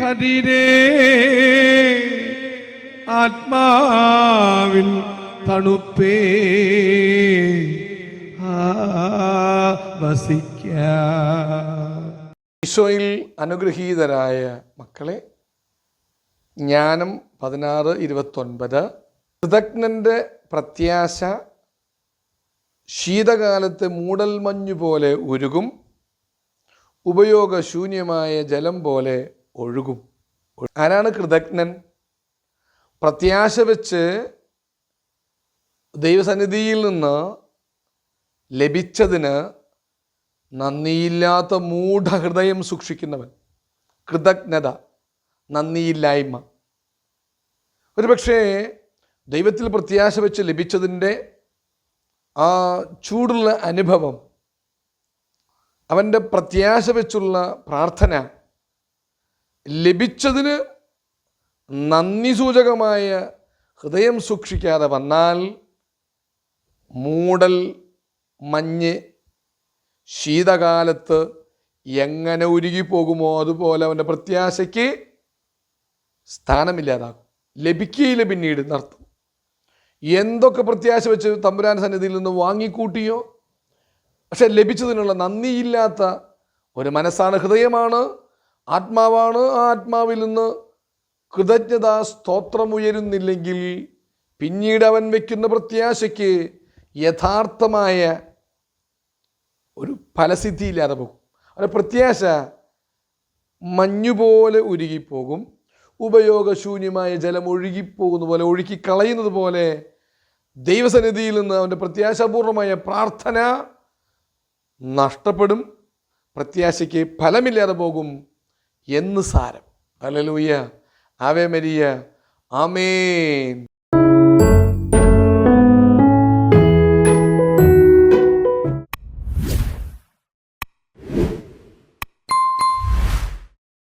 കതിരേ ആത്മാവിൽ തണുപ്പേ. വസിക്ക. ഈശോയിൽ അനുഗ്രഹീതരായ മക്കളെ ജ്ഞാനം പതിനാറ് ഇരുപത്തൊൻപത്. കൃതജ്ഞന്റെ പ്രത്യാശ ശീതകാലത്ത് മൂടൽമഞ്ഞു പോലെ ഉരുകും. ഉപയോഗശൂന്യമായ ജലം പോലെ ഒഴുകും. ആരാണ് കൃതജ്ഞൻ? പ്രത്യാശ വെച്ച് ദൈവസന്നിധിയിൽ നിന്ന് ലഭിച്ചതിന് നന്ദിയില്ലാത്ത മൂഢഹൃദയം സൂക്ഷിക്കുന്നവൻ. കൃതജ്ഞത നന്ദിയില്ലായ്മ. ഒരുപക്ഷേ ദൈവത്തിൽ പ്രത്യാശ വെച്ച് ലഭിച്ചതിന്റെ ആ ചൂടുള്ള അനുഭവം അവന്റെ പ്രത്യാശ വെച്ചുള്ള പ്രാർത്ഥന ലഭിച്ചതിന് നന്ദി സൂചകമായ ഹൃദയം സൂക്ഷിക്കാതെ വന്നാൽ മൂടൽ മഞ്ഞ് ശീതകാലത്ത് എങ്ങനെ ഉരുകിപ്പോകുമോ അതുപോലെ അവന്റെ പ്രത്യാശയ്ക്ക് സ്ഥാനമില്ലാതാകും. ലഭിക്കുകയില്ല പിന്നീട് എന്നർത്ഥം. എന്തൊക്കെ പ്രത്യാശ വെച്ച് തമ്പുരാൻ സന്നിധിയിൽ നിന്ന് വാങ്ങിക്കൂട്ടിയോ? പക്ഷെ ലഭിച്ചതിനുള്ള നന്ദിയില്ലാത്ത ഒരു മനസ്സാണ് ഹൃദയമാണ്. ആത്മാവാണ് ആ ആത്മാവിൽ നിന്ന് കൃതജ്ഞതാ സ്തോത്രമുയരുന്നില്ലെങ്കിൽ പിന്നീട് അവൻ വയ്ക്കുന്ന പ്രത്യാശയ്ക്ക് യഥാർത്ഥമായ ഒരു ഫലസിദ്ധി ഇല്ലാതെ പോകും. അവരുടെ പ്രത്യാശ മഞ്ഞുപോലെ ഉരുകിപ്പോകും. ഉപയോഗശൂന്യമായ ജലം ഒഴുകിപ്പോകുന്ന പോലെ ഒഴുക്കി കളയുന്നത് പോലെ ദൈവസന്നിധിയിൽ നിന്ന് അവന്റെ പ്രത്യാശാപൂർണമായ പ്രാർത്ഥന നഷ്ടപ്പെടും. പ്രത്യാശയ്ക്ക് ഫലമില്ലാതെ പോകും. എന്ന് സാരം. Hallelujah ave Maria. ആമേൻ.